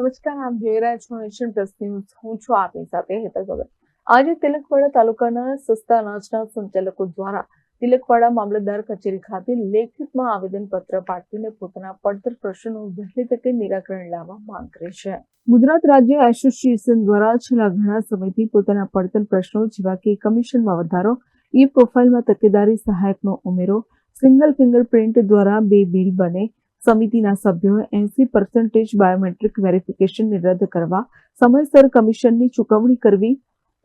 નમસ્કાર આપ જોઈ રહ્યા છો નેશન પ્લસ ન્યૂઝ. હું છું આપની સાથે હેતલ ભગત. આજે તિલકવાડા તાલુકાના સસ્તા અનાજના સંચાલકો દ્વારા તિલકવાડા મામલતદાર કચેરી ખાતે લેખિતમાં આવેદનપત્ર પાઠવીને પોતાના પડતર પ્રશ્નો વહેલી તકે નિરાકરણ લાવવા માંગ કરી છે. ગુજરાત રાજ્ય એસોસિએશન દ્વારા છેલ્લા ઘણા સમયથી પોતાના પડતર પ્રશ્નો, જેવા કે કમિશનમાં વધારો ઈ પ્રોફાઇલમાં તકેદારી, સહાયકનો ઉમેરો, સિંગલ ફિંગર પ્રિન્ટ દ્વારા બે બિલ બને સમિતિના સભ્યોએ એસી પર્સન્ટેજ બાયોમેટ્રિક વેરિફિકેશનને રદ કરવા સમયસર કમિશનની ચૂકવણી કરવી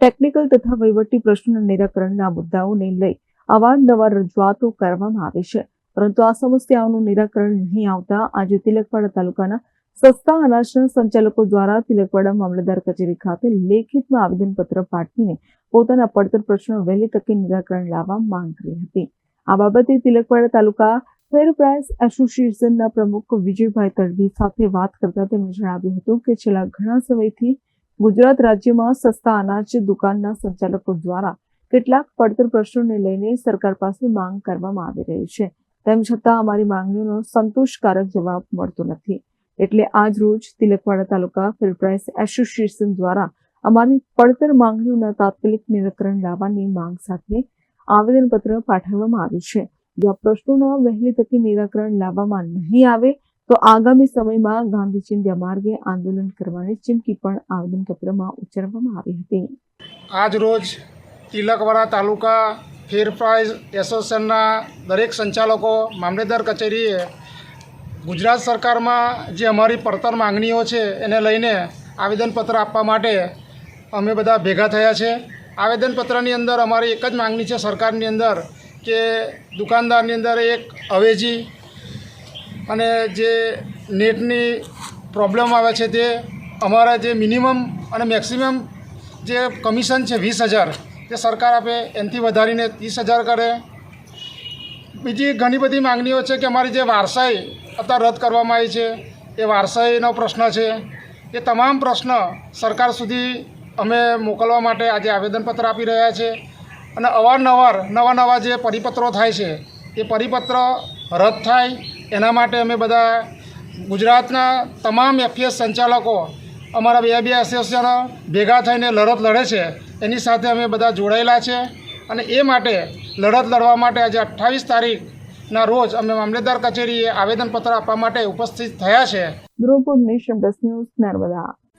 ટેકનિકલ તથા વહીવટી પ્રશ્નોના નિરાકરણના મુદ્દાઓને લઈ અવારનવાર રજૂઆતો કરવામાં આવે છે. પરંતુ આ સમસ્યાઓનું નિરાકરણ નહીં આવતા આજે તિલકવાડા તાલુકાના સસ્તા અનાજના સંચાલકો દ્વારા તિલકવાડા મામલતદાર કચેરી ખાતે લેખિતમાં આવેદનપત્ર પાઠવીને પોતાના પડતર પ્રશ્નો વહેલી તકે નિરાકરણ લાવવા માંગ કરી હતી. આ બાબતે તિલકવાડા તાલુકા ફેર પ્રાઇસ એસોસિએશનના પ્રમુખ વિજયભાઈ તડવી સાથે વાત કરતા તેમણે જણાવ્યું હતું કે છેલ્લા ઘણા સમયથી ગુજરાત રાજ્યમાં સસ્તા અનાજ દુકાનના સંચાલકો દ્વારા કેટલાક પડતર પ્રશ્નોને લઈને સરકાર પાસે માંગ કરવામાં આવી રહી છે. તેમ છતાં અમારી માંગણીઓનો સંતોષકારક જવાબ મળતો નથી. એટલે આજ રોજ Tilakwada taluka fair price association દ્વારા અમારી પડતર માંગણીઓના તાત્કાલિક નિરાકરણ લાવવાની માંગ સાથે આવેદનપત્ર પાઠવવામાં આવ્યું છે. જો આ પ્રશ્નોના વહેલી તકે નિરાકરણ લાવવામાં નહીં આવે, તો આગામી સમયમાં ગાંધી ચિંધ્યા માર્ગે આંદોલન કરવાની ચીમકી પણ આવેદનપત્રમાં ઉચ્ચારવામાં આવી હતી. આજ રોજ તિલકવાડા તાલુકા ફેર પ્રાઇઝ એસોસિએશનના દરેક સંચાલકો, મામલેદાર કચેરીએ ગુજરાત સરકારમાં જે અમારી પડતર માંગણીઓ છે એને લઈને આવેદનપત્ર આપવા માટે અમે બધા ભેગા થયા છે. આવેદનપત્રની અંદર અમારી એક જ માંગણી છે, સરકારની અંદર કે દુકાનદારની અંદર એક અવેજી અને જે નેટની પ્રોબ્લેમ આવે છે તે અમારા જે મિનિમમ અને મેક્સિમમ જે કમિશન છે વીસ હજાર, તે સરકાર આપે, એનાથી વધારીને ત્રીસ હજાર કરે. બીજી ઘણી બધી માંગણીઓ છે કે અમારી જે વારસાઈ અત્યારે રદ કરવામાં આવી છે, એ વારસાઈનો પ્રશ્ન છે. એ તમામ પ્રશ્ન સરકાર સુધી અમે મોકલવા માટે આજે આવેદનપત્ર આપી રહ્યા છે. અને અવારનવાર નવા નવા જે પરિપત્રો થાય છે, એ પરિપત્ર રદ થાય. એના માટે અમે બધા ગુજરાતના તમામ એફએસ સંચાલકો, અમારા બે બે એસોસિએશનો ભેગા થઈને લડત લડે છે. એની સાથે અમે બધા જોડાયેલા છે. અને એ માટે લડત લડવા માટે આજે અઠ્ઠાવીસ તારીખના રોજ અમે મામલેદાર કચેરીએ આવેદનપત્ર આપવા માટે ઉપસ્થિત થયા છે. ધ્રુવપુર નેશન નર્મદા.